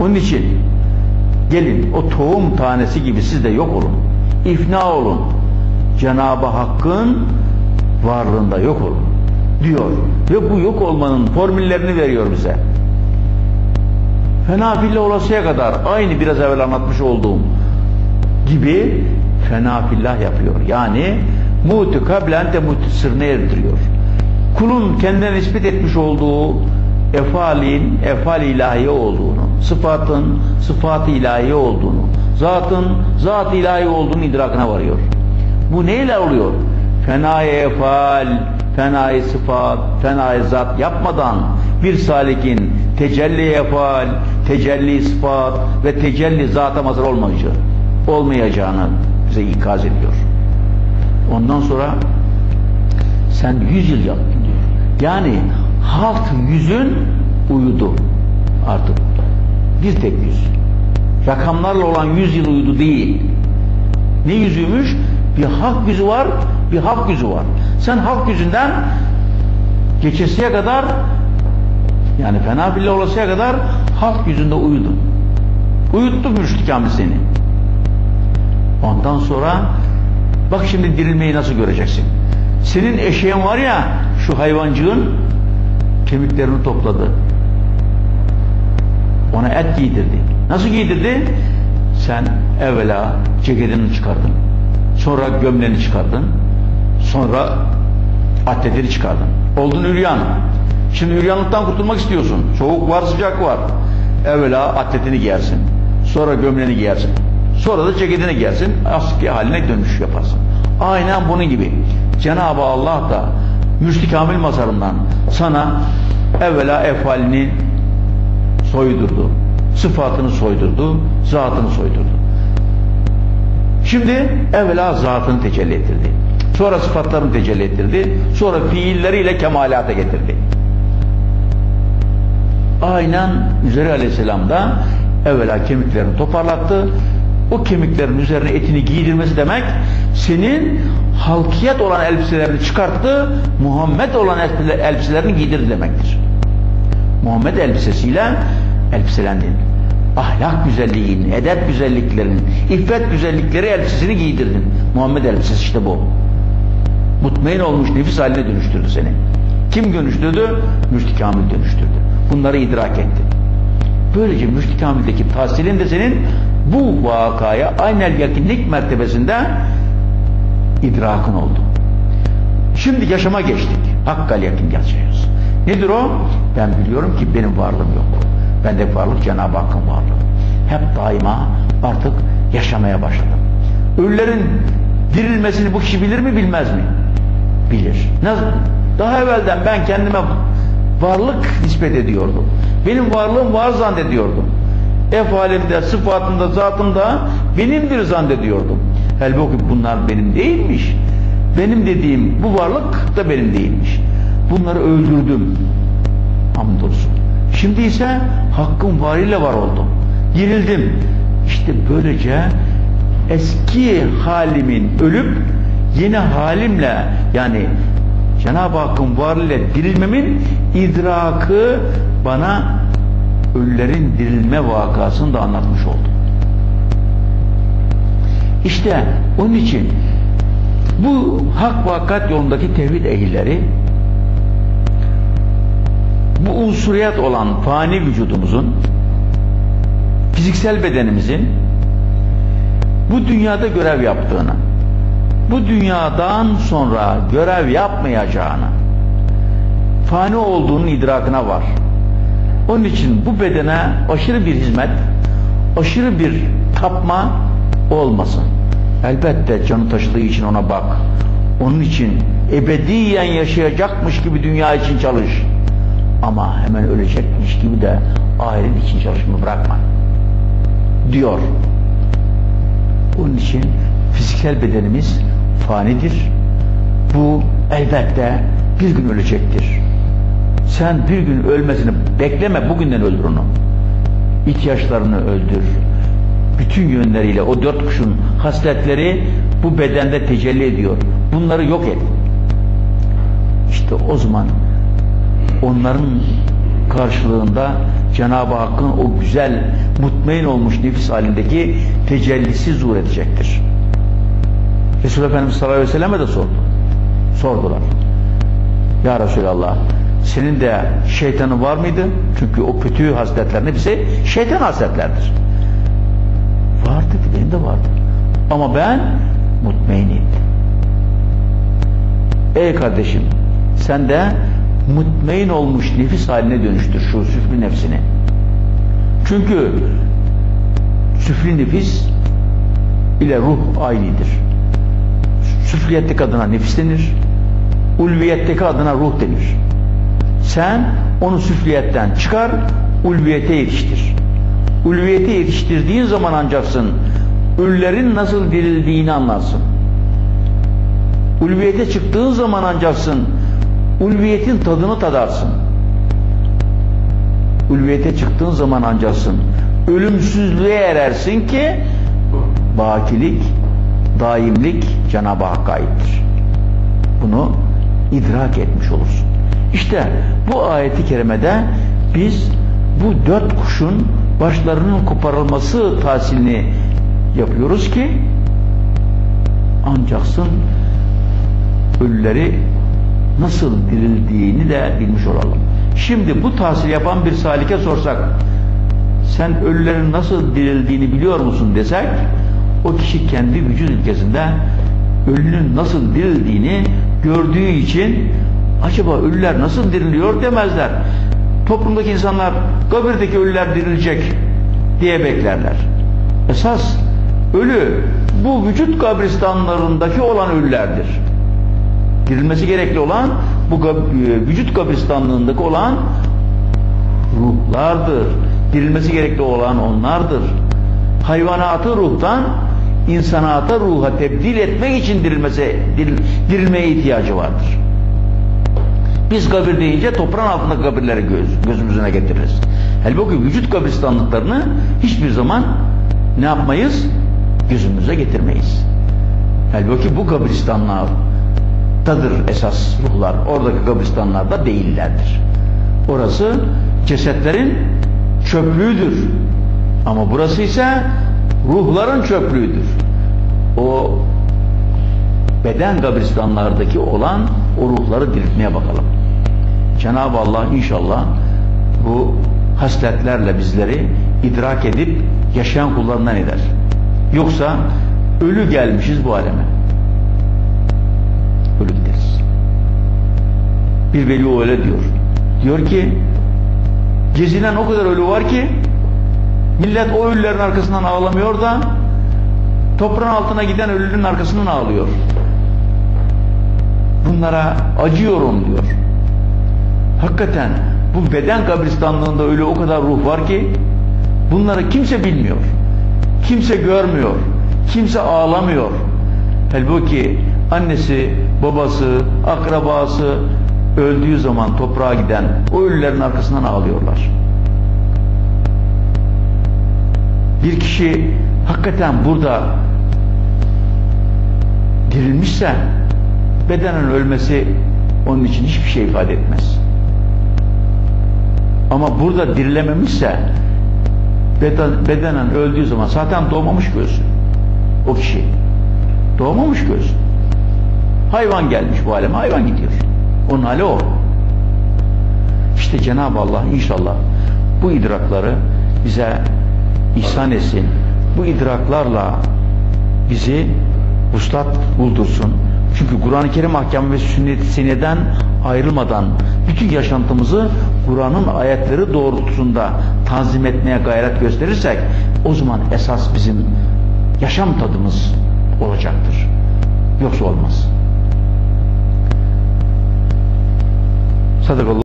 Onun için gelin o tohum tanesi gibi siz de yok olun. İfna olun. Cenab-ı Hakk'ın varlığında yok olun diyor. Ve bu yok olmanın formüllerini veriyor bize. Fena fille olasıya kadar aynı biraz evvel anlatmış olduğum gibi fena fillah yapıyor. Yani mutu kablen de mutu sırrına erdiriyor. Kulun kendine nispet etmiş olduğu efalin efal ilahi olduğunu, sıfatın sıfat ilahi olduğunu, zatın zat ilahi olduğunu idrakına varıyor. Bu neyle oluyor? Fenai efal, fenai sıfat, fenai zat yapmadan bir salikin tecelli efal, tecelli sıfat ve tecelli zata mazhar olmayacağı, olmayacağını bize ikaz ediyor. Ondan sonra sen yüz yıl yaptın diyor. Yani halk yüzün uyudu artık. Bir tek yüz. Rakamlarla olan yüz yıl uyudu değil. Ne yüzüymüş? Bir hak yüzü var, bir hak yüzü var. Sen hak yüzünden geçesiye kadar yani fena bile olasıya kadar hak yüzünde uyudun. Uyuttu müşrik kamil seni. Ondan sonra bak şimdi dirilmeyi nasıl göreceksin. Senin eşeğin var ya şu hayvancığın kemiklerini topladı. Ona et giydirdi. Nasıl giydirdi? Sen evvela ceketini çıkardın. Sonra gömleğini çıkardın. Sonra atletini çıkardın. Oldun üryan. Şimdi üryanlıktan kurtulmak istiyorsun. Soğuk var, sıcak var. Evvela atletini giyersin. Sonra gömleğini giyersin. Sonra da ceketini giyersin. Aski haline dönüş yaparsın. Aynen bunun gibi. Cenab-ı Allah da müşrik kamil mazarından sana evvela efalini soydurdu. Sıfatını soydurdu. Zatını soydurdu. Şimdi evvela zatını tecelli ettirdi. Sonra sıfatlarını tecelli ettirdi. Sonra fiilleriyle kemalata getirdi. Aynen Üzeri Aleyhisselam da evvela kemiklerini toparlattı. O kemiklerin üzerine etini giydirmesi demek senin halkiyet olan elbiselerini çıkarttı, Muhammed olan elbiselerini giydirdi demektir. Muhammed elbisesiyle elbiselendin. Ahlak güzelliğin, edep güzelliklerinin, iffet güzellikleri elbisesini giydirdin. Muhammed elbisesi işte bu. Mutmain olmuş nefis haline dönüştürdü seni. Kim dönüştürdü? Müşti Kamil dönüştürdü. Bunları idrak etti. Böylece Müşti Kamil'deki tahsilin de senin bu vakaya aynel yakınlık mertebesinde idrakın oldu. Şimdi yaşama geçtik. Hakkal yakın yaşıyoruz. Nedir o? Ben biliyorum ki benim varlığım yok. Bende varlık Cenab-ı Hakk'ın varlığı. Hep daima artık yaşamaya başladım. Ölülerin dirilmesini bu kişi bilir mi bilmez mi? Bilir. Daha evvelden ben kendime varlık nispet ediyordum. Benim varlığım var zannediyordum. Efalimde, sıfatımda, zatımda benimdir zannediyordum. Halbuki bunlar benim değilmiş. Benim dediğim bu varlık da benim değilmiş. Bunları öldürdüm. Hamdolsun. Şimdi ise hakkın varıyla var oldum. Girildim. İşte böylece eski halimin ölüp yeni halimle yani Cenab-ı Hakk'ın varlığıyla dirilmemin idrakı bana ölülerin dirilme vakasını da anlatmış oldu. İşte onun için bu hak vakat yolundaki tevhid ehilleri bu unsuriyet olan fani vücudumuzun fiziksel bedenimizin bu dünyada görev yaptığını bu dünyadan sonra görev yapmayacağını fani olduğunun idrakına var. Onun için bu bedene aşırı bir hizmet, aşırı bir tapma olmasın. Elbette canı taşıdığı için ona bak. Onun için ebediyen yaşayacakmış gibi dünya için çalış. Ama hemen ölecekmiş gibi de ahiret için çalışma bırakma. Diyor. Onun için fiziksel bedenimiz fanidir. Bu elbette bir gün ölecektir. Sen bir gün ölmesini bekleme, bugünden öldür onu. İhtiyaçlarını öldür. Bütün yönleriyle o dört kuşun hasletleri bu bedende tecelli ediyor. Bunları yok et. İşte o zaman onların karşılığında Cenab-ı Hakk'ın o güzel mutmain olmuş nefis halindeki tecellisi zuhur edecektir. Resul Efendimiz sallallahu aleyhi ve selleme de sordu. Sordular. Ya Resulallah senin de şeytanın var mıydı? Çünkü o kötü hasletlerin hepsi şeytan hasletlerdir. Ama ben mutmainim. Ey kardeşim sen de mutmain olmuş nefis haline dönüştür şu süfli nefsini. Çünkü süfli nefis ile ruh aynıdır. Süfliyetteki adına nefis denir. Ulviyetteki adına ruh denir. Sen onu süfliyetten çıkar, ulviyete yetiştir. Ulviyete yetiştirdiğin zaman ancaksın ölülerin nasıl dirildiğini anlarsın. Ulviyete çıktığın zaman ancaksın ulviyetin tadını tadarsın. Ulviyete çıktığın zaman ancaksın ölümsüzlüğe erersin ki bakilik, daimlik Cenab-ı Hakk'a aittir. Bunu idrak etmiş olursun. İşte bu ayeti kerimede biz bu dört kuşun başlarının koparılması tahsilini yapıyoruz ki ancaksın ölüleri nasıl dirildiğini de bilmiş olalım. Şimdi bu tahsil yapan bir salike sorsak sen ölülerin nasıl dirildiğini biliyor musun desek o kişi kendi vücut ülkesinde ölünün nasıl dirildiğini gördüğü için acaba ölüler nasıl diriliyor demezler. Toplumdaki insanlar kabirdeki ölüler dirilecek diye beklerler. Esas ölü bu vücut kabristanlarındaki olan ölülerdir. Dirilmesi gerekli olan bu vücut kabristanlığındaki olan ruhlardır. Dirilmesi gerekli olan onlardır. Hayvanatı ruhtan insanata ruha tebdil etmek için dirilmesi, diril, dirilmeye ihtiyacı vardır. Biz kabir deyince toprağın altında kabirleri göz, gözümüzüne getiririz. Halbuki vücut kabristanlıklarını hiçbir zaman ne yapmayız? Gözümüze getirmeyiz. Halbuki bu kabristanlardadır esas ruhlar. Oradaki kabristanlarda değillerdir. Orası cesetlerin çöplüğüdür. Ama burası ise ruhların çöplüğüdür. O beden kabristanlardaki olan o ruhları diriltmeye bakalım. Cenab-ı Allah inşallah bu hasletlerle bizleri idrak edip yaşayan kullarından eder. Yoksa ölü gelmişiz bu aleme. Ölü gideriz. Bir veli öyle diyor. Diyor ki gezinen o kadar ölü var ki millet o ölülerin arkasından ağlamıyor da toprağın altına giden ölünün arkasından ağlıyor. Bunlara acıyorum diyor. Hakikaten bu beden kabristanlığında öyle o kadar ruh var ki bunları kimse bilmiyor. Kimse görmüyor. Kimse ağlamıyor. Halbuki annesi, babası, akrabası öldüğü zaman toprağa giden o ölülerin arkasından ağlıyorlar. Bir kişi hakikaten burada dirilmişse bedenen ölmesi onun için hiçbir şey ifade etmez. Ama burada dirilememişse bedenen öldüğü zaman zaten doğmamış göz o kişi. Doğmamış göz. Hayvan gelmiş bu aleme hayvan gidiyor. Onun hali o. İşte Cenab-ı Allah inşallah bu idrakları bize ihsan etsin. Bu idraklarla bizi vuslat buldursun. Çünkü Kur'an-ı Kerim ahkamı ve sünnet seneden ayrılmadan bütün yaşantımızı Kur'an'ın ayetleri doğrultusunda tanzim etmeye gayret gösterirsek o zaman esas bizim yaşam tadımız olacaktır. Yoksa olmaz. Sadakallah.